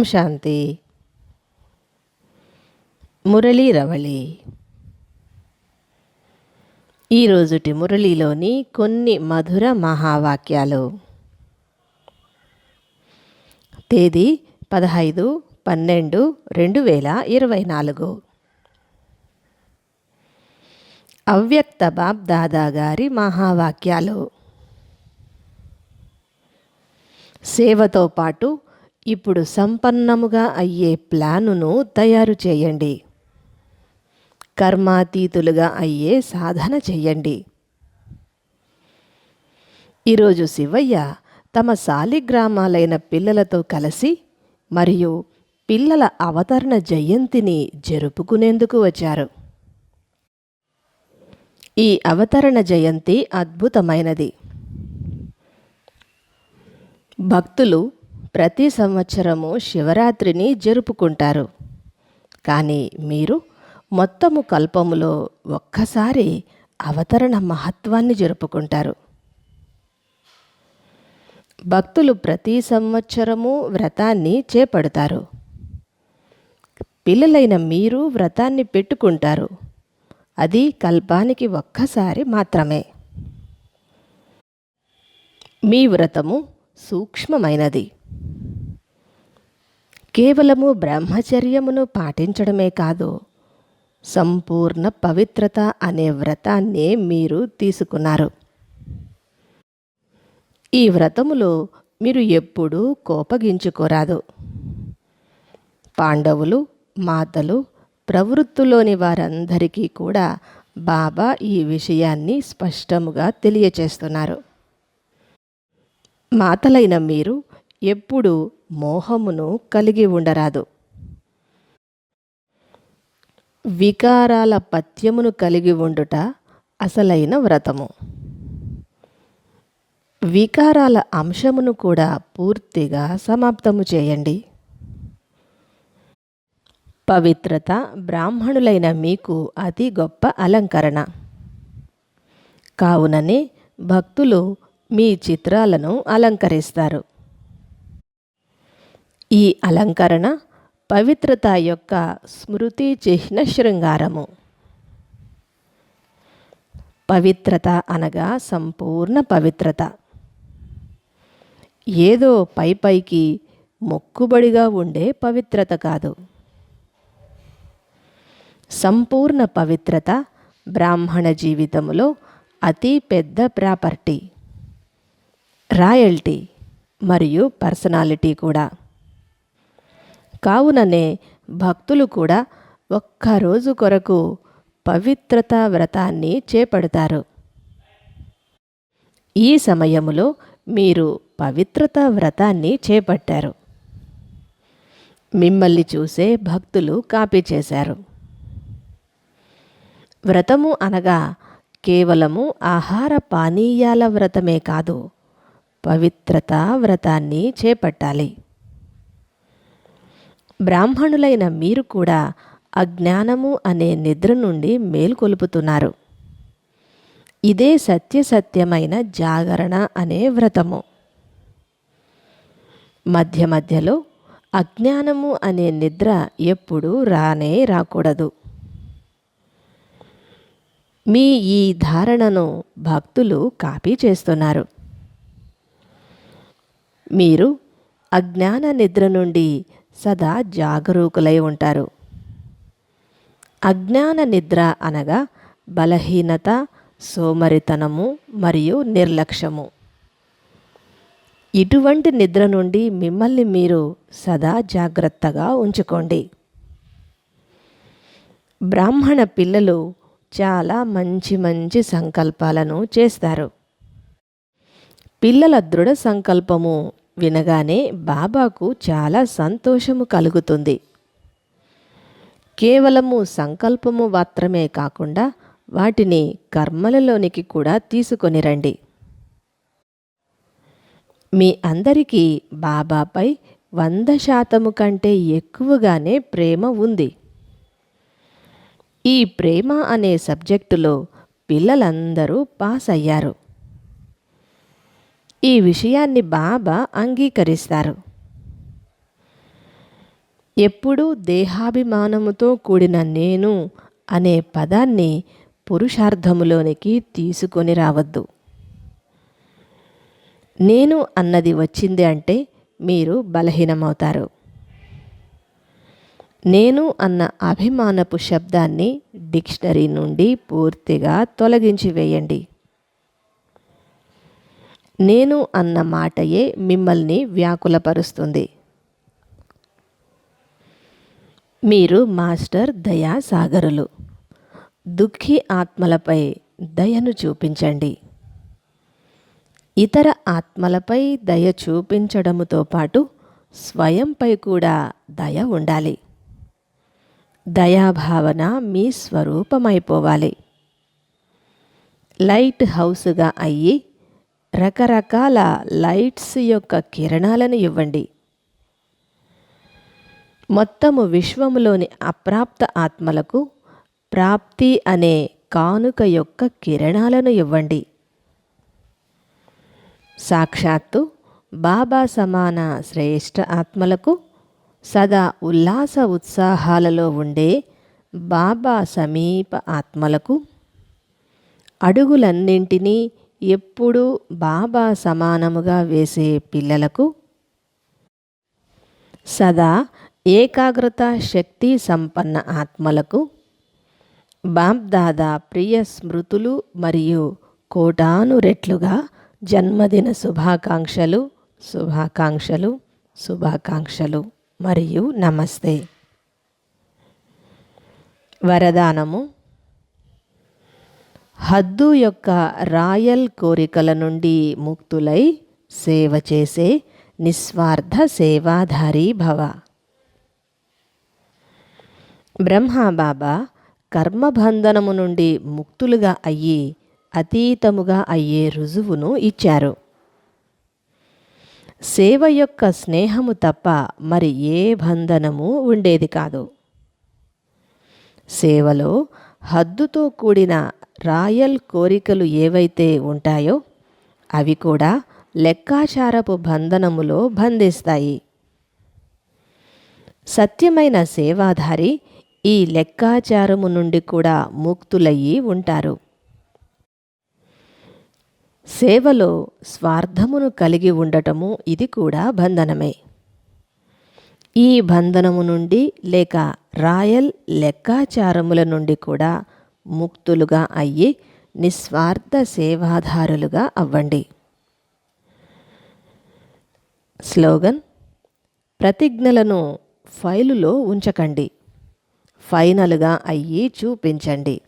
ఓం శాంతి. మురళీ రవళి. ఈరోజుటి మురళీలోని కొన్ని మధుర మహావాక్యాలు. తేదీ పదహైదు పన్నెండు రెండు వేల ఇరవై నాలుగు. అవ్యక్త బాబ్ దాదా గారి మహావాక్యాలు. సేవతో పాటు ఇప్పుడు సంపన్నముగా అయ్యే ప్లానును తయారు చేయండి. కర్మాతీతులుగా అయ్యే సాధన చెయ్యండి ఈరోజు శివయ్య తమ సాలిగ్రామాలైన పిల్లలతో కలిసి మరియు పిల్లల అవతరణ జయంతిని జరుపుకునేందుకు వచ్చారు. ఈ అవతరణ జయంతి అద్భుతమైనది. భక్తులు ప్రతి సంవత్సరము శివరాత్రిని జరుపుకుంటారు. కానీ మీరు మొత్తము కల్పములో ఒక్కసారి అవతరణ మహత్వాన్ని జరుపుకుంటారు. భక్తులు ప్రతి సంవత్సరము వ్రతాన్ని చేపడతారు. పిల్లలైన మీరు వ్రతాన్ని పెట్టుకుంటారు. అది కల్పానికి ఒక్కసారి మాత్రమే. మీ వ్రతము సూక్ష్మమైనది. కేవలము బ్రహ్మచర్యమును పాటించడమే కాదు సంపూర్ణ పవిత్రత అనే వ్రతాన్నే మీరు తీసుకున్నారు. ఈ వ్రతములో మీరు ఎప్పుడూ కోపగించుకోరాదు. పాండవులు మాతలు ప్రవృత్తులోని వారందరికీ కూడా బాబా ఈ విషయాన్ని స్పష్టముగా తెలియచేస్తున్నారు. మాతలైన మీరు ఎప్పుడు మోహమును కలిగి ఉండరాదు. వికారాల పత్యమును కలిగి ఉండుట అసలైన వ్రతము. వికారాల అంశమును కూడా పూర్తిగా సమాప్తము చేయండి. పవిత్రత బ్రాహ్మణులైన మీకు అతి గొప్ప అలంకరణ. కావుననే భక్తులు మీ చిత్రాలను అలంకరిస్తారు. ఈ అలంకరణ పవిత్రత యొక్క స్మృతి చిహ్న శృంగారము. పవిత్రత అనగా సంపూర్ణ పవిత్రత. ఏదో పై పైకి మొక్కుబడిగా ఉండే పవిత్రత కాదు. సంపూర్ణ పవిత్రత బ్రాహ్మణ జీవితంలో అతి పెద్ద ప్రాపర్టీ. రాయల్టీ మరియు పర్సనాలిటీ కూడా. కావుననే భక్తులు కూడా ఒక్కరోజు కొరకు పవిత్రత వ్రతాన్ని చేపడతారు. ఈ సమయంలో మీరు పవిత్రత వ్రతాన్ని చేపట్టారు. మిమ్మల్ని చూసే భక్తులు కాపీ చేశారు. వ్రతము అనగా కేవలము ఆహార పానీయాల వ్రతమే కాదు పవిత్రత వ్రతాన్ని చేపట్టాలి. బ్రాహ్మణులైన మీరు కూడా అజ్ఞానము అనే నిద్ర నుండి మేల్కొలుపుతున్నారు. ఇదే సత్యసత్యమైన జాగరణ అనే వ్రతము. మధ్య మధ్యలో అజ్ఞానము అనే నిద్ర ఎప్పుడూ రానే రాకూడదు. మీ ఈ ధారణను భక్తులు కాపీ చేస్తున్నారు. మీరు అజ్ఞాన నిద్ర నుండి సదా జాగరూకులై ఉంటారు. అజ్ఞాన నిద్ర అనగా బలహీనత సోమరితనము మరియు నిర్లక్ష్యము. ఇటువంటి నిద్ర నుండి మిమ్మల్ని మీరు సదా జాగ్రత్తగా ఉంచుకోండి. బ్రాహ్మణ పిల్లలు చాలా మంచి మంచి సంకల్పాలను చేస్తారు. పిల్లల దృఢ సంకల్పము వినగానే బాబాకు చాలా సంతోషము కలుగుతుంది. కేవలము సంకల్పము మాత్రమే కాకుండా వాటిని కర్మలలోనికి కూడా తీసుకొని రండి. మీ అందరికీ బాబాపై వంద శాతము కంటే ఎక్కువగానే ప్రేమ ఉంది. ఈ ప్రేమ అనే సబ్జెక్టులో పిల్లలందరూ పాస్ అయ్యారు ఈ విషయాన్ని బాబా అంగీకరిస్తారు. ఎప్పుడూ దేహాభిమానముతో కూడిన నేను అనే పదాన్ని పురుషార్థములోనికి తీసుకొని రావద్దు. నేను అన్నది వచ్చింది అంటే మీరు బలహీనమవుతారు. నేను అన్న అభిమానపు శబ్దాన్ని డిక్షనరీ నుండి పూర్తిగా తొలగించి వేయండి. నేను అన్న మాటయే మిమ్మల్ని వ్యాకులపరుస్తుంది. మీరు మాస్టర్ దయా సాగరులు దుఃఖి ఆత్మలపై దయను చూపించండి. ఇతర ఆత్మలపై దయ చూపించడముతో పాటు స్వయంపై కూడా దయ ఉండాలి. దయాభావన మీ స్వరూపమైపోవాలి. లైట్ హౌస్గా అయ్యి రకరకాల లైట్స్ యొక్క కిరణాలను ఇవ్వండి. మొత్తము విశ్వములోని అప్రాప్త ఆత్మలకు ప్రాప్తి అనే కానుక యొక్క కిరణాలను ఇవ్వండి. సాక్షాత్తు బాబా సమాన శ్రేష్ఠ ఆత్మలకు సదా ఉల్లాస ఉత్సాహాలలో ఉండే బాబా సమీప ఆత్మలకు అడుగులన్నింటినీ ఎప్పుడూ బాబా సమానముగా వేసే పిల్లలకు సదా ఏకాగ్రత శక్తి సంపన్న ఆత్మలకు బాబ్దాదా ప్రియ స్మృతులు మరియు కోటాను రెట్లుగా జన్మదిన శుభాకాంక్షలు శుభాకాంక్షలు శుభాకాంక్షలు మరియు నమస్తే. వరదానము. హద్దు యొక్క రాయల్ కోరికల నుండి ముక్తులై సేవ చేసే నిస్వార్థ సేవాధారి భవ. బ్రహ్మబాబా కర్మబంధనము నుండి ముక్తులుగా అయ్యి అతీతముగా అయ్యే రుజువును ఇచ్చారు. సేవ యొక్క స్నేహము తప్ప మరి ఏ బంధనము ఉండేది కాదు. సేవలో హద్దుతో కూడిన రాయల్ కోరికలు ఏవైతే ఉంటాయో అవి కూడా లెక్కాచారపు బంధనములో బంధిస్తాయి. సత్యమైన సేవాధారి ఈ లెక్కాచారము నుండి కూడా ముక్తులయ్యి ఉంటారు. సేవలో స్వార్థమును కలిగి ఉండటము ఇది కూడా బంధనమే. ఈ బంధనము నుండి లేక రాయల్ లెక్కాచారముల నుండి కూడా ముక్తులుగా అయ్యి నిస్వార్థ సేవాధారులుగా అవ్వండి. స్లోగన్ ప్రతిజ్ఞలను ఫైలులో ఉంచకండి. ఫైనల్గా అయ్యి చూపించండి.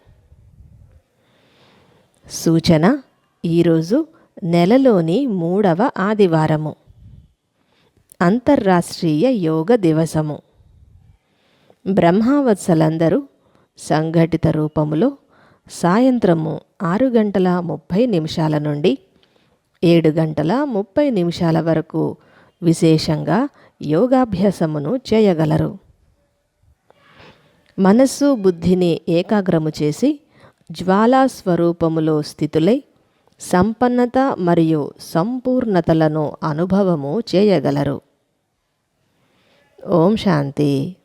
సూచన ఈరోజు నెలలోని మూడవ ఆదివారము. అంతర్రాష్ట్రీయ యోగ దివసము. బ్రహ్మావత్సలందరూ సంఘటిత రూపములో సాయంత్రము ఆరు గంటల ముప్పై నిమిషాల నుండి ఏడు గంటల ముప్పై నిమిషాల వరకు విశేషంగా యోగాభ్యాసమును చేయగలరు. మనస్సు బుద్ధిని ఏకాగ్రము చేసి జ్వాలా స్వరూపములో స్థితులై సంపన్నత మరియు సంపూర్ణతలను అనుభవము చేయగలరు. ఓం శాంతి.